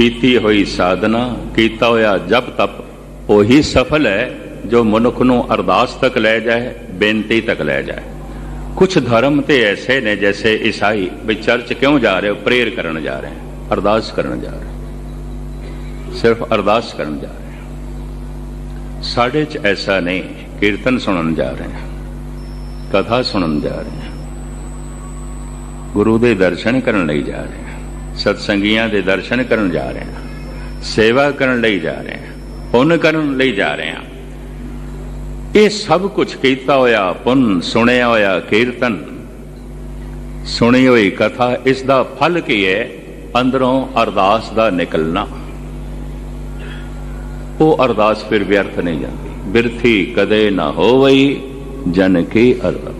ਕੀਤੀ ਹੋਈ ਸਾਧਨਾ, ਕੀਤਾ ਹੋਇਆ ਜਪ ਤਪ, ਉਹੀ ਸਫਲ ਹੈ ਜੋ ਮਨੁੱਖ ਨੂੰ ਅਰਦਾਸ ਤੱਕ ਲੈ ਜਾਏ, ਬੇਨਤੀ ਤੱਕ ਲੈ ਜਾਏ। ਕੁਝ ਧਰਮ ਤੇ ਐਸੇ ਨੇ ਜੈਸੇ ਈਸਾਈ ਵੀ ਚਰਚ ਕਿਉਂ ਜਾ ਰਹੇ ਹੋ ਪ੍ਰੇਅਰ ਕਰਨ ਜਾ ਰਹੇ, ਅਰਦਾਸ ਕਰਨ ਜਾ ਰਹੇ। ਸਿਰਫ ਅਰਦਾਸ ਕਰਨ ਜਾ ਰਹੇ। ਸਾਡੇ 'ਚ ਐਸਾ ਨਹੀਂ, ਕੀਰਤਨ ਸੁਣਨ ਜਾ ਰਹੇ ਹਾਂ ਕਥਾ ਸੁਣਨ ਜਾ ਰਹੇ ਹਾਂ ਗੁਰੂ ਦੇ ਦਰਸ਼ਨ ਕਰਨ ਲਈ ਜਾ ਰਹੇ। ਹਾਂ ਸਤਸੰਗੀਆਂ ਦੇ ਦਰਸ਼ਨ ਕਰਨ ਜਾ ਰਹੇ ਹਾਂ, ਸੇਵਾ ਕਰਨ ਲਈ ਜਾ ਰਹੇ ਹਾਂ, ਪੁੰਨ ਕਰਨ ਲਈ ਜਾ ਰਹੇ ਹਾਂ। ਇਹ ਸਭ ਕੁਝ ਕੀਤਾ ਹੋਇਆ ਪੁੰਨ, ਸੁਣਿਆ ਹੋਇਆ ਕੀਰਤਨ, ਸੁਣੀ ਹੋਈ ਕਥਾ, ਇਸ ਦਾ ਫਲ ਕੀ ਹੈ? ਅੰਦਰੋਂ ਅਰਦਾਸ ਦਾ ਨਿਕਲਣਾ। ਉਹ ਅਰਦਾਸ ਫਿਰ ਵਿਅਰਥ ਨਹੀਂ ਜਾਂਦੀ। ਬਿਰਥੀ ਕਦੇ ਨਾ ਹੋਵਈ, ਜਨ ਕੀ ਅਰਦਾਸ।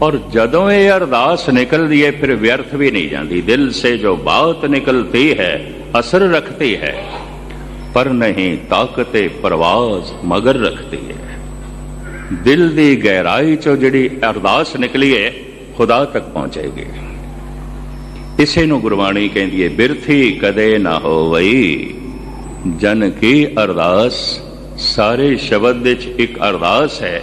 और जदों ये अरदास निकलती है फिर व्यर्थ भी नहीं जाती दिल से जो बात निकलती है असर रखती है पर नहीं ताकते परवाज मगर रखती है दिल ਦੀ ਗਹਿਰਾਈ ਚੋਂ ਜਿਹੜੀ ਅਰਦਾਸ ਨਿਕਲੀ ਹੈ ਖੁਦਾ ਤੱਕ ਪਹੁੰਚੇਗੀ ਇਸੇ ਨੂੰ ਗੁਰਬਾਣੀ ਕਹਿੰਦੀ ਹੈ ਬਿਰਥੀ ਕਦੇ ਨਾ ਹੋਵਈ ਜਨ ਕੀ ਅਰਦਾਸ ਸਾਰੇ ਸ਼ਬਦ ਵਿੱਚ ਇੱਕ ਅਰਦਾਸ ਹੈ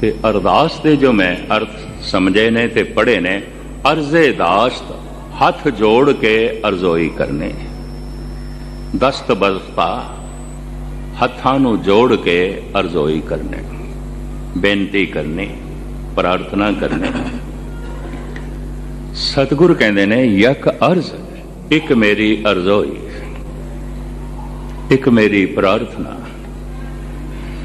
ਤੇ ਅਰਦਾਸ ਦੇ ਜੋ ਮੈਂ ਅਰਥ ਸਮਝੇ ਨੇ ਤੇ ਪੜ੍ਹੇ ਨੇ, ਅਰਜ਼ੇ ਦਾਸਤ ਹੱਥ ਜੋੜ ਕੇ ਅਰਜ਼ੋਈ ਕਰਨੇ। ਦਸਤ ਬਸਤਾ ਹੱਥਾਂ ਨੂੰ ਜੋੜ ਕੇ ਅਰਜ਼ੋਈ ਕਰਨੇ। ਬੇਨਤੀ ਕਰਨੀ, ਪ੍ਰਾਰਥਨਾ ਕਰਨੀ। ਸਤਿਗੁਰ ਕਹਿੰਦੇ ਨੇ, ਯਕ ਅਰਜ਼, ਇੱਕ ਮੇਰੀ ਅਰਜ਼ੋਈ, ਇੱਕ ਮੇਰੀ ਪ੍ਰਾਰਥਨਾ।